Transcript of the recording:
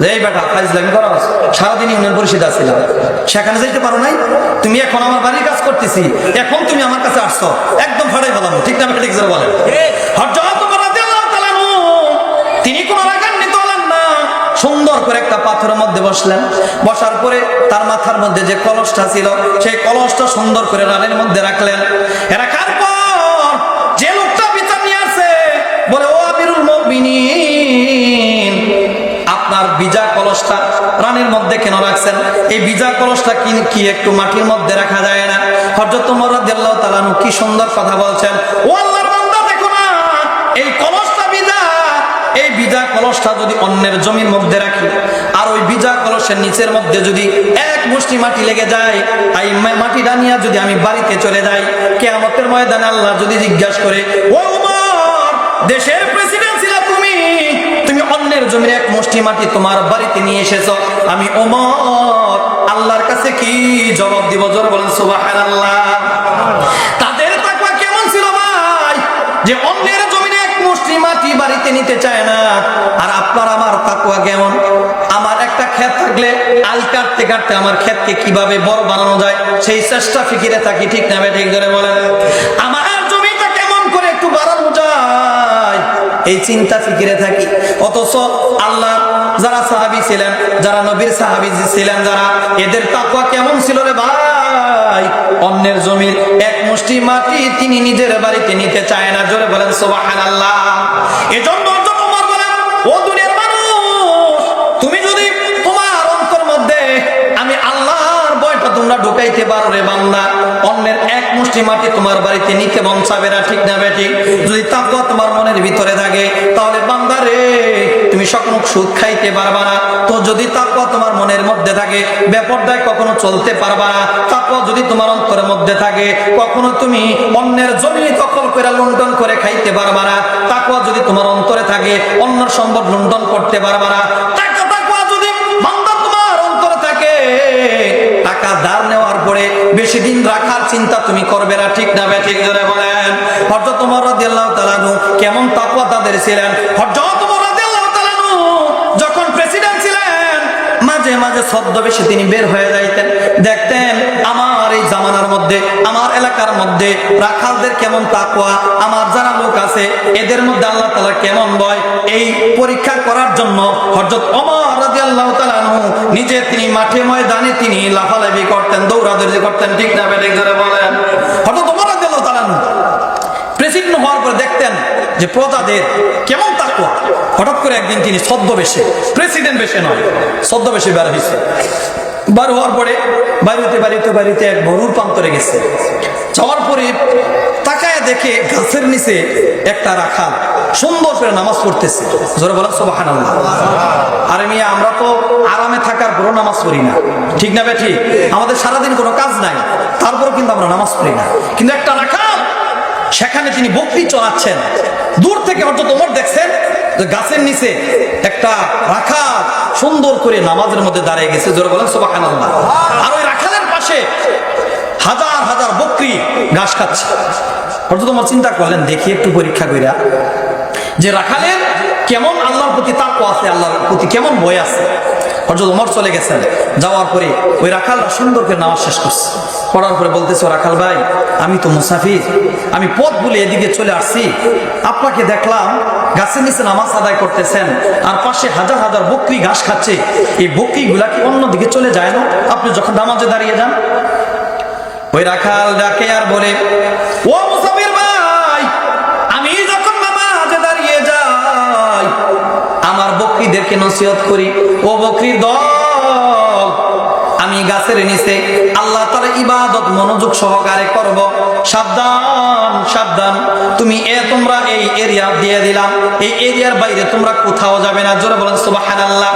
যে এই বেটা ফাইজলামি করো সারাদিন ইউনিয়ন পরিষদ আসছিলাম সেখানে যাইতে পারো নাই? তুমি এখন আমার বাড়ির কাজ করতেছি। এখন তুমি আমার কাছে আসছো। একদম ফাটাই বলাম ঠিক না ঠিক বলেন। হযরত ওমর রাদিয়াল্লাহু তাআলা আনহু, তিনি কোন রাগান্বিত হলেন না। সুন্দর করে একটা পাথরের মধ্যে বসলেন। বসার পরে তার মাথার মধ্যে যে কলসটা ছিল সেই কলসটা সুন্দর করে রানের মধ্যে রাখলেন। রাখার বিজা কলসটা রানের মধ্যে কেন রাখছেন? এই বিজা কলসটা কি কি একটু মাটির মধ্যে রাখা যায় না? রাদিয়াল্লাহু তাআলা আনহু কি সুন্দর কথা বলছেন। ও আল্লাহর বান্দা, দেখো না, এই কলসটা বিজা এই বিজা কলসটা যদি অন্যের জমির মধ্যে রাখি, আর ওই বিজা কলসের নিচের মধ্যে যদি এক মুষ্টি মাটি লেগে যায় এই মা- মাটিটা যদি আমি বাড়িতে চলে যাই, কেয়ামতের ময়দানে আল্লাহ যদি জিজ্ঞাসা করে, ও দেশের প্রেসিডেন্ট জমির এক মুষ্টি মাটি তোমার বাড়িতে নিয়ে এসেছ। আমি ওমর, আল্লাহর কাছে কি জবাব দিব? জোর বলেন, সুবহানাল্লাহ। তাদের তাকওয়া কেমন ছিল ভাই? যে অন্যের জমিনে এক মুষ্টি মাটি বাড়িতে নিতে চায় না। আর আপনার আমার তাকুয়া কেমন? আমার একটা ক্ষেত থাকলে আল কাটতে কাটতে আমার ক্ষেতকে কীভাবে বড় বানানো যায়, সেই চেষ্টা ফিকিরে থাকি, ঠিক না ঠিক ধরে বলেন। আমার জমিটা কেমন করে একটু বাড়ানো যায়? এই চিন্তা ফিকিরে থাকি। অথচ আল্লাহ যারা সাহাবি ছিলেন, যারা নবীর সাহাবি ছিলেন, যারা, এদের তাকুয়া কেমন ছিল রে ভাই? অন্যের জমির এক মুষ্টি মাটি তিনি নিজের বাড়িতে নিতে চায় না। জোরে বলেন সোবাহান আল্লাহ এজন্য আমি আল্লাহর ভয়টা তোমরা ঢুকাইতে পারো রে বান্দা। অন্যের মুষ্টি মাটি তোমার বাড়িতে নিতে মন চাবে না, ঠিক না বেটি? যদি তাকওয়া তোমার মনের ভিতরে থাকে, তাহলে বান্দা রে, তুমি সকল সুদ খাইতে পারবা না। তো যদি তাকওয়া তোমার মনের মধ্যে থাকে, বেপরদায় কখনো চলতে পারবা না। তাকওয়া যদি তোমার অন্তরের মধ্যে থাকে, কখনো তুমি অন্যের জমি দখল করে লুণ্ঠন করে খাইতে পারবা না। তাকওয়া যদি তোমার অন্তরে থাকে, অন্যের সম্পদ লুণ্ঠন করতে পারবা না। তুমি করবে না, ঠিক না ঠিক ধরে বলেন। হযরত ওমর রাদিয়াল্লাহু কেমন তাকওয়া তাদের ছিলেন? ছদ্মবেশে তিনি আমার যারা আছে, এদের মধ্যে আল্লাহ কেমন এই পরীক্ষা করার জন্য নিজে তিনি মাঠে ময়দানে তিনি লাফালাফি করতেন, দৌড়াদৌড়ি করতেন, ঠিক না ধরে বলেন। কেমন করে একদিন প্রেসিডেন্ট হয়েছে বার হওয়ার পরে বাড়িতে এক প্রান্তরে গেছে। যাওয়ার পরে তাকায় দেখে গাছের নিচে একটা রাখা সুন্দর করে নামাজ পড়তেছে। জোরে বলা সোবাহান তো আরামে থাকার পরও নামাজ পড়ি না। ঠিক না বেঠি? আমাদের সারাদিন কোনো কাজ নাই, তারপরও কিন্তু আমরা নামাজ পড়ি না। কিন্তু একটা রাখাল, সেখানে তিনি বকরি চলাচ্ছেন দূর থেকে হয়তো তোমার দেখছেন যে গাছের নিচে একটা রাখা সুন্দর করে নামাজের মধ্যে দাঁড়িয়ে গেছে। জোরে বলেন সোবাহান আর ওই রাখালের পাশে হাজার হাজার বকরি ঘাস খাচ্ছে। হয়তো তোমার চিন্তা করলেন, দেখি একটু পরীক্ষা করিয়া যে রাখালের কেমন আল্লাহর প্রতি তাক্য আছে, আল্লাহর প্রতি কেমন বই আছে? হজরত ওমর চলে গেছেন। যাওয়ার পরে ওই রাখালরা সুন্দর করে নামাজ শেষ করছে। পড়ার পরে বলতেছে, "ও রাখাল ভাই, আমি তো মুসাফির। আমি পথ বলে এদিকে চলে আসছি। আপনাকে দেখলাম গাছের নিচে নামাজ আদায় করতেছেন আর পাশে হাজার হাজার বকরি ঘাস খাচ্ছে। এই বকরিগুলা কি অন্যদিকে চলে যায় না? আপনি যখন নামাজে দাঁড়িয়ে যান। ওই রাখাল ডাকে আর বলে, ও বকরিদেরকে নসিহত করি। ও বকরি আমি গাছের নিচে আল্লাহ তার ইবাদত মনোযোগ সহকারে করব। সাবধান সাবধান। তুমি এ তোমরা এই এরিয়া দিয়ে দিলাম। এই এরিয়ার বাইরে তোমরা কোথাও যাবে না। জোরে বলেন, সুবহানাল্লাহ।